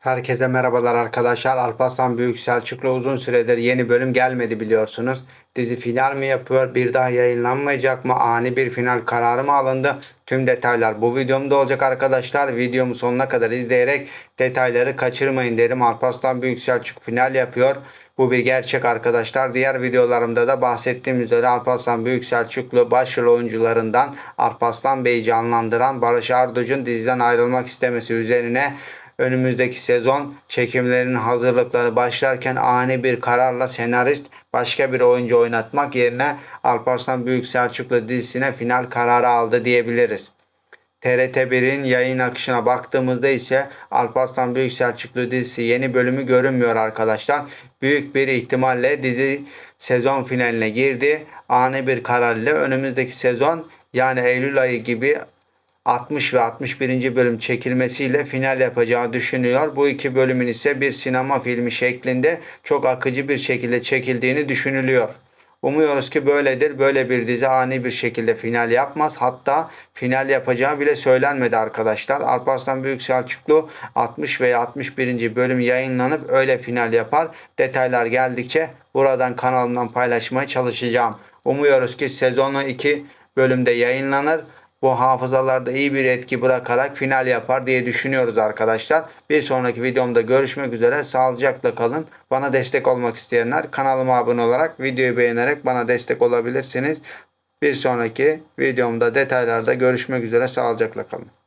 Herkese merhabalar arkadaşlar. Alparslan Büyük Selçuklu uzun süredir yeni bölüm gelmedi biliyorsunuz. Dizi final mi yapıyor? Bir daha yayınlanmayacak mı? Ani bir final kararı mı alındı? Tüm detaylar bu videomda olacak arkadaşlar. Videomu sonuna kadar izleyerek detayları kaçırmayın derim. Alparslan Büyük Selçuk final yapıyor. Bu bir gerçek arkadaşlar. Diğer videolarımda da bahsettiğim üzere Alparslan Büyük Selçuklu başrol oyuncularından Alparslan Bey'i canlandıran Barış Arduç'un diziden ayrılmak istemesi üzerine önümüzdeki sezon çekimlerinin hazırlıkları başlarken ani bir kararla senarist başka bir oyuncu oynatmak yerine Alparslan Büyük Selçuklu dizisine final kararı aldı diyebiliriz. TRT1'in yayın akışına baktığımızda ise Alparslan Büyük Selçuklu dizisi yeni bölümü görünmüyor arkadaşlar. Büyük bir ihtimalle dizi sezon finaline girdi. Ani bir karar ile önümüzdeki sezon yani Eylül ayı gibi 60 ve 61. bölüm çekilmesiyle final yapacağı düşünüyor. Bu iki bölümün ise bir sinema filmi şeklinde çok akıcı bir şekilde çekildiğini düşünülüyor. Umuyoruz ki böyledir. Böyle bir dizi ani bir şekilde final yapmaz. Hatta final yapacağı bile söylenmedi arkadaşlar. Alparslan Büyük Selçuklu 60 veya 61. bölüm yayınlanıp öyle final yapar. Detaylar geldikçe buradan kanalımdan paylaşmaya çalışacağım. Umuyoruz ki sezonun 2 bölümde yayınlanır bu hafızalarda iyi bir etki bırakarak final yapar diye düşünüyoruz arkadaşlar. Bir sonraki videomda görüşmek üzere. Sağlıcakla kalın. Bana destek olmak isteyenler kanalıma abone olarak videoyu beğenerek bana destek olabilirsiniz. Bir sonraki videomda detaylarda görüşmek üzere. Sağlıcakla kalın.